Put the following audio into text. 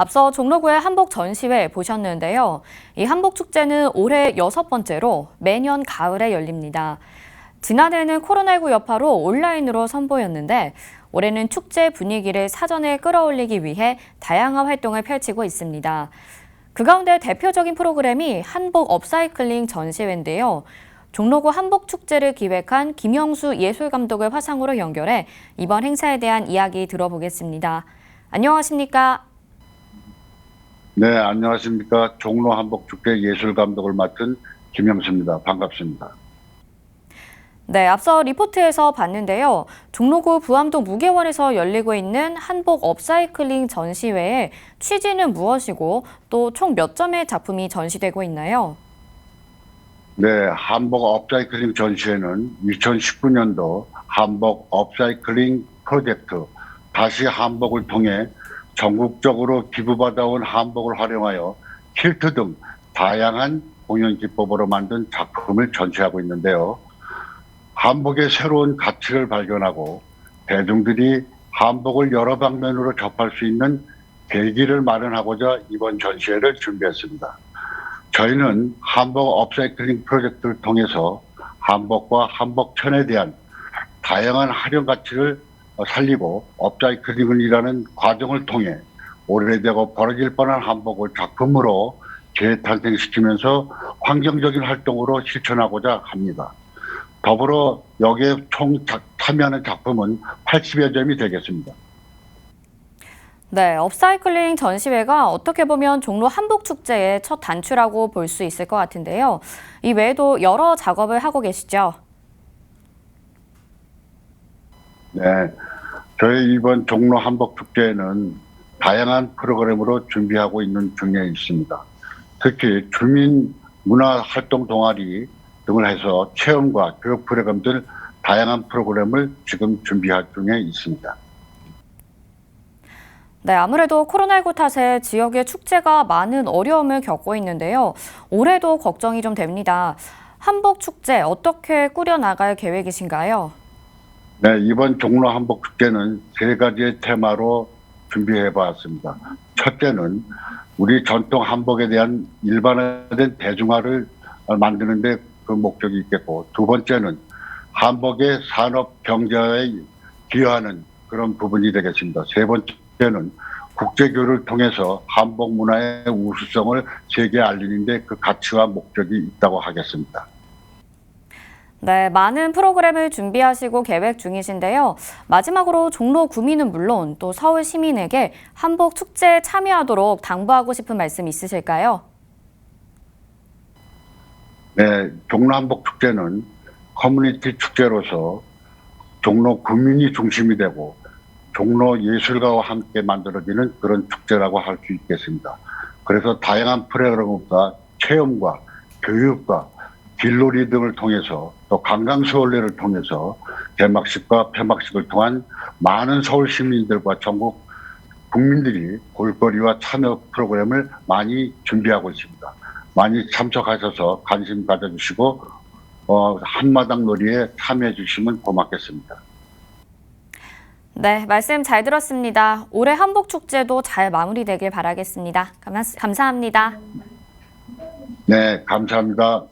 앞서 종로구의 한복 전시회 보셨는데요. 이 한복 축제는 올해 여섯 번째로 매년 가을에 열립니다. 지난해에는 코로나19 여파로 온라인으로 선보였는데 올해는 축제 분위기를 사전에 끌어올리기 위해 다양한 활동을 펼치고 있습니다. 그 가운데 대표적인 프로그램이 한복 업사이클링 전시회인데요. 종로구 한복 축제를 기획한 김영수 예술감독을 화상으로 연결해 이번 행사에 대한 이야기 들어보겠습니다. 안녕하십니까? 네, 안녕하십니까. 종로 한복축제 예술감독을 맡은 김영수입니다. 반갑습니다. 네, 앞서 리포트에서 봤는데요. 종로구 부암동 무게원에서 열리고 있는 한복 업사이클링 전시회의 취지는 무엇이고 또 총 몇 점의 작품이 전시되고 있나요? 네, 한복 업사이클링 전시회는 2019년도 한복 업사이클링 프로젝트 다시 한복을 통해 전국적으로 기부받아온 한복을 활용하여 킬트 등 다양한 공연 기법으로 만든 작품을 전시하고 있는데요. 한복의 새로운 가치를 발견하고 대중들이 한복을 여러 방면으로 접할 수 있는 계기를 마련하고자 이번 전시회를 준비했습니다. 저희는 한복 업사이클링 프로젝트를 통해서 한복과 한복천에 대한 다양한 활용 가치를 살리고 업사이클링이라는 과정을 통해 오래되고 버려질 뻔한 한복을 작품으로 재탄생시키면서 환경적인 활동으로 실천하고자 합니다. 더불어 여기에 총 자- 참여하는 작품은 80여 점이 되겠습니다. 네, 업사이클링 전시회가 어떻게 보면 종로 한복 축제의 첫 단추라고 볼 수 있을 것 같은데요. 이 외에도 여러 작업을 하고 계시죠? 네, 저희 이번 종로 한복 축제에는 다양한 프로그램으로 준비하고 있는 중에 있습니다. 특히 주민 문화 활동 동아리 등을 해서 체험과 교육 프로그램 등 다양한 프로그램을 지금 준비할 중에 있습니다. 네, 아무래도 코로나19 탓에 지역의 축제가 많은 어려움을 겪고 있는데요. 올해도 걱정이 좀 됩니다. 한복 축제 어떻게 꾸려나갈 계획이신가요? 네, 이번 종로 한복 축제는 세 가지의 테마로 준비해 봤습니다. 첫째는 우리 전통 한복에 대한 일반화된 대중화를 만드는데 그 목적이 있겠고, 두 번째는 한복의 산업 경제에 기여하는 그런 부분이 되겠습니다. 세 번째는 국제교류를 통해서 한복 문화의 우수성을 세계에 알리는데 그 가치와 목적이 있다고 하겠습니다. 네, 많은 프로그램을 준비하시고 계획 중이신데요. 마지막으로 종로 구민은 물론 또 서울 시민에게 한복 축제에 참여하도록 당부하고 싶은 말씀 있으실까요? 네, 종로 한복 축제는 커뮤니티 축제로서 종로 구민이 중심이 되고 종로 예술가와 함께 만들어지는 그런 축제라고 할 수 있겠습니다. 그래서 다양한 프로그램과 체험과 교육과 길놀이 등을 통해서 또 관광 수월례를 통해서 개막식과 폐막식을 통한 많은 서울 시민들과 전국 국민들이 볼거리와 참여 프로그램을 많이 준비하고 있습니다. 많이 참석하셔서 관심 가져주시고 어, 한마당 놀이에 참여해 주시면 고맙겠습니다. 네, 말씀 잘 들었습니다. 올해 한복 축제도 잘 마무리되길 바라겠습니다. 감사- 감사합니다. 네, 감사합니다.